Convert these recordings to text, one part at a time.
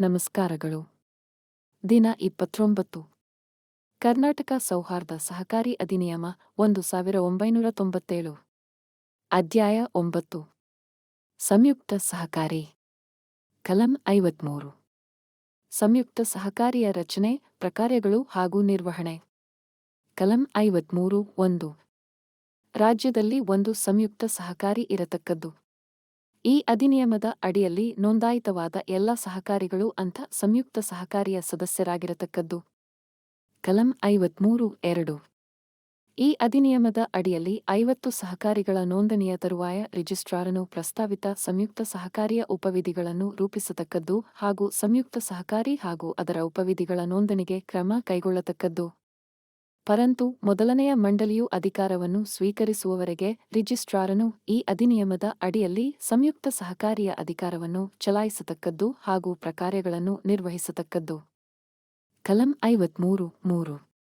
ನಮಸ್ಕಾರಗಳು. ದಿನ ಇಪ್ಪತ್ತೊಂಬತ್ತು. ಕರ್ನಾಟಕ ಸೌಹಾರ್ದ ಸಹಕಾರಿ ಅಧಿನಿಯಮ ಒಂದು ಸಾವಿರ ಒಂಬೈನೂರ ತೊಂಬತ್ತೇಳು. ಅಧ್ಯಾಯ ಒಂಬತ್ತು. ಸಂಯುಕ್ತ ಸಹಕಾರಿ. ಕಲಂ ಐವತ್ಮೂರು. ಸಂಯುಕ್ತ ಸಹಕಾರಿಯ ರಚನೆ ಪ್ರಕಾರಗಳು ಹಾಗೂ ನಿರ್ವಹಣೆ. ಕಲಂ ಐವತ್ಮೂರು ಒಂದು. ರಾಜ್ಯದಲ್ಲಿ ಒಂದು ಸಂಯುಕ್ತ ಸಹಕಾರಿ ಇರತಕ್ಕದ್ದು. ಈ ಅಧಿನಿಯಮದ ಅಡಿಯಲ್ಲಿ ನೋಂದಾಯಿತವಾದ ಎಲ್ಲ ಸಹಕಾರಿಗಳು ಅಂಥ ಸಂಯುಕ್ತ ಸಹಕಾರಿಯ ಸದಸ್ಯರಾಗಿರತಕ್ಕದ್ದು. ಕಲಂ ಐವತ್ಮೂರು ಎರಡು. ಈ ಅಧಿನಿಯಮದ ಅಡಿಯಲ್ಲಿ ಐವತ್ತು ಸಹಕಾರಿಗಳ ನೋಂದಣಿಯ ತರುವಾಯ ರಿಜಿಸ್ಟ್ರಾರನು ಪ್ರಸ್ತಾವಿತ ಸಂಯುಕ್ತ ಸಹಕಾರಿಯ ಉಪವಿಧಿಗಳನ್ನು ರೂಪಿಸತಕ್ಕದ್ದು ಹಾಗೂ ಸಂಯುಕ್ತ ಸಹಕಾರಿ ಹಾಗೂ ಅದರ ಉಪವಿಧಿಗಳ ನೋಂದಣಿಗೆ ಕ್ರಮ ಕೈಗೊಳ್ಳತಕ್ಕದ್ದು. ಪರಂತು ಮೊದಲನೆಯ ಮಂಡಳಿಯು ಅಧಿಕಾರವನ್ನು ಸ್ವೀಕರಿಸುವವರೆಗೆ ರಿಜಿಸ್ಟ್ರಾರನು ಈ ಅಧಿನಿಯಮದ ಅಡಿಯಲ್ಲಿ ಸಂಯುಕ್ತ ಸಹಕಾರಿಯ ಅಧಿಕಾರವನ್ನು ಚಲಾಯಿಸತಕ್ಕದ್ದು ಹಾಗೂ ಪ್ರಕಾರ್ಯಗಳನ್ನು ನಿರ್ವಹಿಸತಕ್ಕದ್ದು. ಕಲಂ ಐವತ್ಮೂರು ಮೂರು.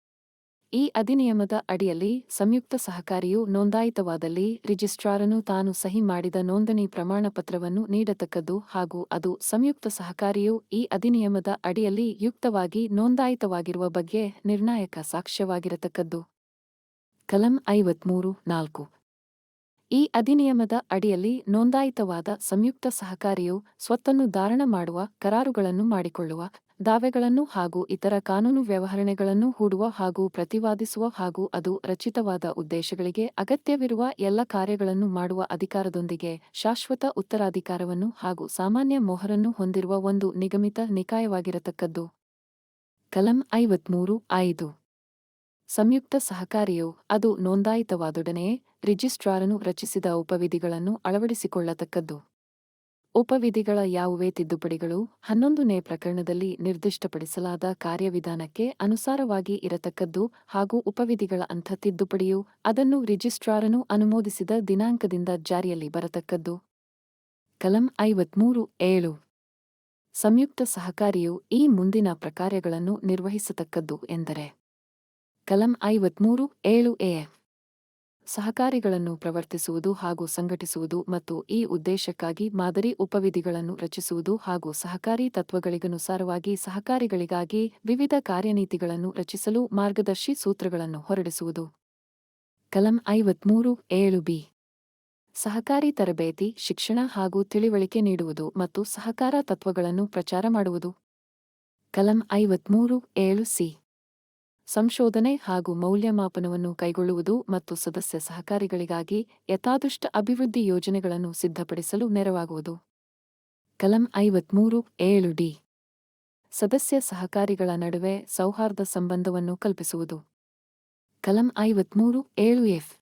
ಈ ಅಧಿನಿಯಮದ ಅಡಿಯಲ್ಲಿ ಸಂಯುಕ್ತ ಸಹಕಾರಿಯು ನೋಂದಾಯಿತವಾದಲ್ಲಿ ರಿಜಿಸ್ಟ್ರಾರನು ತಾನು ಸಹಿ ಮಾಡಿದ ನೋಂದಣಿ ಪ್ರಮಾಣಪತ್ರವನ್ನು ನೀಡತಕ್ಕದ್ದು ಹಾಗೂ ಅದು ಸಂಯುಕ್ತ ಸಹಕಾರಿಯು ಈ ಅಧಿನಿಯಮದ ಅಡಿಯಲ್ಲಿ ಯುಕ್ತವಾಗಿ ನೋಂದಾಯಿತವಾಗಿರುವ ಬಗ್ಗೆ ನಿರ್ಣಾಯಕ ಸಾಕ್ಷ್ಯವಾಗಿರತಕ್ಕದ್ದು. ಕಲಂ ಐವತ್ಮೂರು ನಾಲ್ಕು. ಈ ಅಧಿನಿಯಮದ ಅಡಿಯಲ್ಲಿ ನೋಂದಾಯಿತವಾದ ಸಂಯುಕ್ತ ಸಹಕಾರಿಯು ಸ್ವತ್ತನ್ನು ಧಾರಣ ಮಾಡುವ ಕರಾರುಗಳನ್ನು ಮಾಡಿಕೊಳ್ಳುವ ದಾವೆಗಳನ್ನು ಹಾಗೂ ಇತರ ಕಾನೂನು ವ್ಯವಹರಣೆಗಳನ್ನು ಹೂಡುವ ಹಾಗೂ ಪ್ರತಿವಾದಿಸುವ ಹಾಗೂ ಅದು ರಚಿತವಾದ ಉದ್ದೇಶಗಳಿಗೆ ಅಗತ್ಯವಿರುವ ಎಲ್ಲ ಕಾರ್ಯಗಳನ್ನು ಮಾಡುವ ಅಧಿಕಾರದೊಂದಿಗೆ ಶಾಶ್ವತ ಉತ್ತರಾಧಿಕಾರವನ್ನು ಹಾಗೂ ಸಾಮಾನ್ಯ ಮೊಹರನ್ನು ಹೊಂದಿರುವ ಒಂದು ನಿಗಮಿತ ನಿಕಾಯವಾಗಿರತಕ್ಕದ್ದು. ಕಲಂ ಐವತ್ಮೂರು ಐದು. ಸಂಯುಕ್ತ ಸಹಕಾರಿಯು ಅದು ನೋಂದಾಯಿತವಾದೊಡನೆಯೇ ರಿಜಿಸ್ಟ್ರಾರನು ರಚಿಸಿದ ಉಪವಿಧಿಗಳನ್ನು ಅಳವಡಿಸಿಕೊಳ್ಳತಕ್ಕದ್ದು. ಉಪವಿಧಿಗಳ ಯಾವುವೇ ತಿದ್ದುಪಡಿಗಳು ಹನ್ನೊಂದನೇ ಪ್ರಕರಣದಲ್ಲಿ ನಿರ್ದಿಷ್ಟಪಡಿಸಲಾದ ಕಾರ್ಯವಿಧಾನಕ್ಕೆ ಅನುಸಾರವಾಗಿ ಇರತಕ್ಕದ್ದು ಹಾಗೂ ಉಪವಿಧಿಗಳ ಅಂಥ ತಿದ್ದುಪಡಿಯು ಅದನ್ನು ರಿಜಿಸ್ಟ್ರಾರನು ಅನುಮೋದಿಸಿದ ದಿನಾಂಕದಿಂದ ಜಾರಿಯಲ್ಲಿ ಬರತಕ್ಕದ್ದು. ಕಲಂ ಐವತ್ಮೂರು ಏಳು. ಸಂಯುಕ್ತ ಸಹಕಾರಿಯು ಈ ಮುಂದಿನ ಪ್ರಕಾರ್ಯಗಳನ್ನು ನಿರ್ವಹಿಸತಕ್ಕದ್ದು ಎಂದರೆ ಕಲಂ ಐವತ್ಮೂರು ಏಳು ಎ. ಸಹಕಾರಿಗಳನ್ನು ಪ್ರವರ್ತಿಸುವುದು ಹಾಗೂ ಸಂಘಟಿಸುವುದು ಮತ್ತು ಈ ಉದ್ದೇಶಕ್ಕಾಗಿ ಮಾದರಿ ಉಪವಿಧಿಗಳನ್ನು ರಚಿಸುವುದು ಹಾಗೂ ಸಹಕಾರಿ ತತ್ವಗಳಿಗನುಸಾರವಾಗಿ ಸಹಕಾರಿಗಳಿಗಾಗಿ ವಿವಿಧ ಕಾರ್ಯನೀತಿಗಳನ್ನು ರಚಿಸಲು ಮಾರ್ಗದರ್ಶಿ ಸೂತ್ರಗಳನ್ನು ಹೊರಡಿಸುವುದು. ಕಲಂ ಐವತ್ಮೂರು, ಏಳು ಬಿ. ಸಹಕಾರಿ ತರಬೇತಿ, ಶಿಕ್ಷಣ ಹಾಗೂ ತಿಳಿವಳಿಕೆ ನೀಡುವುದು ಮತ್ತು ಸಹಕಾರ ತತ್ವಗಳನ್ನು ಪ್ರಚಾರ ಮಾಡುವುದು. ಕಲಂ ಐವತ್ಮೂರು, ಏಳು ಸಿ. ಸಂಶೋಧನೆ ಹಾಗೂ ಮೌಲ್ಯಮಾಪನವನ್ನು ಕೈಗೊಳ್ಳುವುದು ಮತ್ತು ಸದಸ್ಯ ಸಹಕಾರಿಗಳಿಗಾಗಿ ಯಥಾದೃಷ್ಟ ಅಭಿವೃದ್ಧಿ ಯೋಜನೆಗಳನ್ನು ಸಿದ್ಧಪಡಿಸಲು ನೆರವಾಗುವುದು. ಕಲಂ ಐವತ್ಮೂರು ಏಳು ಡಿ. ಸದಸ್ಯ ಸಹಕಾರಿಗಳ ನಡುವೆ ಸೌಹಾರ್ದ ಸಂಬಂಧವನ್ನು ಕಲ್ಪಿಸುವುದು. ಕಲಂ ಐವತ್ಮೂರು ಏಳು ಎಫ್.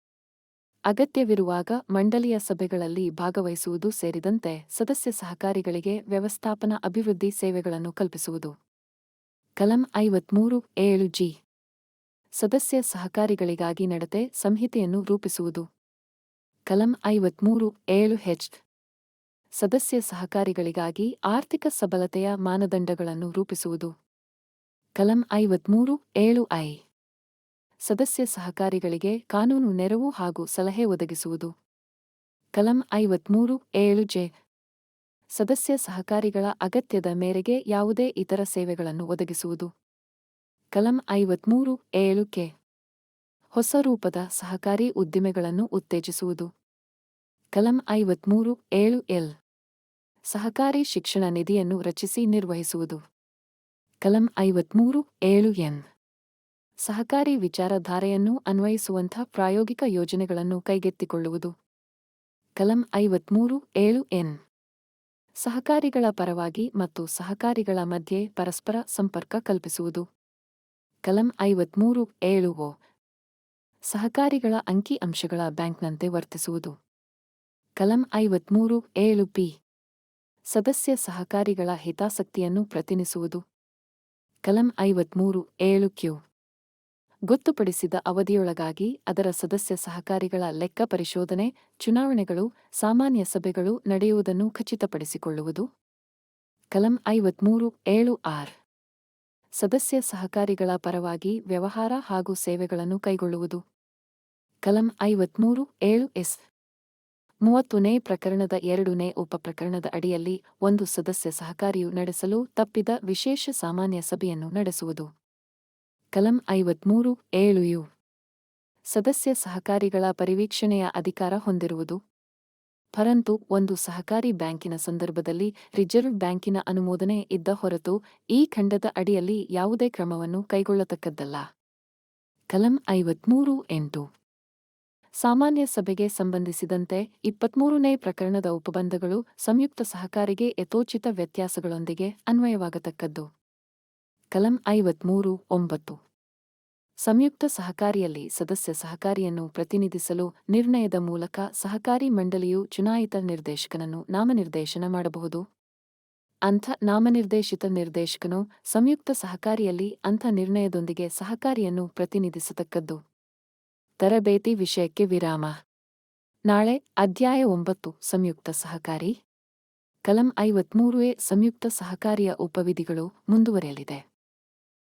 ಅಗತ್ಯವಿರುವಾಗ ಮಂಡಳಿಯ ಸಭೆಗಳಲ್ಲಿ ಭಾಗವಹಿಸುವುದು ಸೇರಿದಂತೆ ಸದಸ್ಯ ಸಹಕಾರಿಗಳಿಗೆ ವ್ಯವಸ್ಥಾಪನಾ ಅಭಿವೃದ್ಧಿ ಸೇವೆಗಳನ್ನು ಕಲ್ಪಿಸುವುದು. ಕಲಂ ಐವತ್ಮೂರು ಏಳು ಜಿ. ಸದಸ್ಯ ಸಹಕಾರಿಗಳಿಗಾಗಿ ನಡತೆ ಸಂಹಿತೆಯನ್ನು ರೂಪಿಸುವುದು. ಕಲಂ ಐವತ್ಮೂರು ಏಳು ಹೆಚ್ ಸದಸ್ಯ ಸಹಕಾರಿಗಳಿಗಾಗಿ ಆರ್ಥಿಕ ಸಬಲತೆಯ ಮಾನದಂಡಗಳನ್ನು ರೂಪಿಸುವುದು. ಕಲಂ ಐವತ್ಮೂರು ಏಳು ಐ. ಸದಸ್ಯ ಸಹಕಾರಿಗಳಿಗೆ ಕಾನೂನು ನೆರವು ಹಾಗೂ ಸಲಹೆ ಒದಗಿಸುವುದು. ಕಲಂ ಐವತ್ಮೂರು ಏಳು ಜೆ. ಸದಸ್ಯ ಸಹಕಾರಿಗಳ ಅಗತ್ಯದ ಮೇರೆಗೆ ಯಾವುದೇ ಇತರ ಸೇವೆಗಳನ್ನು ಒದಗಿಸುವುದು. ಕಲಂ ಐವತ್ಮೂರು ಏಳು ಕೆ. ಹೊಸ ರೂಪದ ಸಹಕಾರಿ ಉದ್ದಿಮೆಗಳನ್ನು ಉತ್ತೇಜಿಸುವುದು. ಕಲಂ ಐವತ್ಮೂರು ಏಳು ಎಲ್. ಸಹಕಾರಿ ಶಿಕ್ಷಣ ನಿಧಿಯನ್ನು ರಚಿಸಿ ನಿರ್ವಹಿಸುವುದು. ಕಲಂ ಐವತ್ಮೂರು ಏಳು ಎನ್. ಸಹಕಾರಿ ವಿಚಾರಧಾರೆಯನ್ನು ಅನ್ವಯಿಸುವಂಥ ಪ್ರಾಯೋಗಿಕ ಯೋಜನೆಗಳನ್ನು ಕೈಗೆತ್ತಿಕೊಳ್ಳುವುದು. ಕಲಂ ಐವತ್ಮೂರು ಏಳು ಎನ್. ಸಹಕಾರಿಗಳ ಪರವಾಗಿ ಮತ್ತು ಸಹಕಾರಿಗಳ ಮಧ್ಯೆ ಪರಸ್ಪರ ಸಂಪರ್ಕ ಕಲ್ಪಿಸುವುದು. ಕಲಂ ಐವತ್ಮೂರು ಏಳು ಒ ಸಹಕಾರಿಗಳ ಅಂಕಿ ಅಂಶಗಳ ಬ್ಯಾಂಕ್ನಂತೆ ವರ್ತಿಸುವುದು. ಕಲಂ ಐವತ್ಮೂರು ಏಳು ಪಿ. ಸದಸ್ಯ ಸಹಕಾರಿಗಳ ಹಿತಾಸಕ್ತಿಯನ್ನು ಪ್ರತಿನಿಸುವುದು. ಕಲಂ ಐವತ್ಮೂರು ಏಳು ಕ್ಯೂ. ಗೊತ್ತುಪಡಿಸಿದ ಅವಧಿಯೊಳಗಾಗಿ ಅದರ ಸದಸ್ಯ ಸಹಕಾರಿಗಳ ಲೆಕ್ಕ ಪರಿಶೋಧನೆ, ಚುನಾವಣೆಗಳು, ಸಾಮಾನ್ಯ ಸಭೆಗಳು ನಡೆಯುವುದನ್ನು ಖಚಿತಪಡಿಸಿಕೊಳ್ಳುವುದು. ಕಲಂ ಐವತ್ಮೂರು ಏಳು ಆರ್. ಸದಸ್ಯ ಸಹಕಾರಿಗಳ ಪರವಾಗಿ ವ್ಯವಹಾರ ಹಾಗೂ ಸೇವೆಗಳನ್ನು ಕೈಗೊಳ್ಳುವುದು. ಕಲಂ ಐವತ್ಮೂರು ಏಳು ಎಸ್. ಮೂವತ್ತನೇ ಪ್ರಕರಣದ ಎರಡನೇ ಉಪಪ್ರಕರಣದ ಅಡಿಯಲ್ಲಿ ಒಂದು ಸದಸ್ಯ ಸಹಕಾರಿಯು ನಡೆಸಲು ತಪ್ಪಿದ ವಿಶೇಷ ಸಾಮಾನ್ಯ ಸಭೆಯನ್ನು ನಡೆಸುವುದು. ಕಲಂ ಐವತ್ಮೂರು ಏಳು ಯು. ಸದಸ್ಯ ಸಹಕಾರಿಗಳ ಪರಿವೀಕ್ಷಣೆಯ ಅಧಿಕಾರ ಹೊಂದಿರುವುದು. ಪರಂತು ಒಂದು ಸಹಕಾರಿ ಬ್ಯಾಂಕಿನ ಸಂದರ್ಭದಲ್ಲಿ ರಿಸರ್ವ್ ಬ್ಯಾಂಕಿನ ಅನುಮೋದನೆ ಇದ್ದ ಹೊರತು ಈ ಖಂಡದ ಅಡಿಯಲ್ಲಿ ಯಾವುದೇ ಕ್ರಮವನ್ನು ಕೈಗೊಳ್ಳತಕ್ಕದ್ದಲ್ಲ. ಕಲಂ ಐವತ್ಮೂರು ಎಂಟು. ಸಾಮಾನ್ಯ ಸಭೆಗೆ ಸಂಬಂಧಿಸಿದಂತೆ ಇಪ್ಪತ್ಮೂರನೇ ಪ್ರಕರಣದ ಉಪಬಂಧಗಳು ಸಂಯುಕ್ತ ಸಹಕಾರಿಗೆ ಯಥೋಚಿತ ವ್ಯತ್ಯಾಸಗಳೊಂದಿಗೆ ಅನ್ವಯವಾಗತಕ್ಕದ್ದು. ಕಲಂ ಐವತ್ಮೂರು ಒಂಬತ್ತು. ಸಂಯುಕ್ತ ಸಹಕಾರಿಯಲ್ಲಿ ಸದಸ್ಯ ಸಹಕಾರಿಯನ್ನು ಪ್ರತಿನಿಧಿಸಲು ನಿರ್ಣಯದ ಮೂಲಕ ಸಹಕಾರಿ ಮಂಡಳಿಯು ಚುನಾಯಿತ ನಿರ್ದೇಶಕನನ್ನು ನಾಮನಿರ್ದೇಶನ ಮಾಡಬಹುದು. ಅಂಥ ನಾಮನಿರ್ದೇಶಿತ ನಿರ್ದೇಶಕನು ಸಂಯುಕ್ತ ಸಹಕಾರಿಯಲ್ಲಿ ಅಂಥ ನಿರ್ಣಯದೊಂದಿಗೆ ಸಹಕಾರಿಯನ್ನು ಪ್ರತಿನಿಧಿಸತಕ್ಕದ್ದು. ತರಬೇತಿ ವಿಷಯಕ್ಕೆ ವಿರಾಮ. ನಾಳೆ ಅಧ್ಯಾಯ ಒಂಬತ್ತು, ಸಂಯುಕ್ತ ಸಹಕಾರಿ. ಕಲಂ ಐವತ್ಮೂರು ಎ ಸಂಯುಕ್ತ ಸಹಕಾರಿಯ ಉಪವಿಧಿಗಳು ಮುಂದುವರೆಯಲಿದೆ.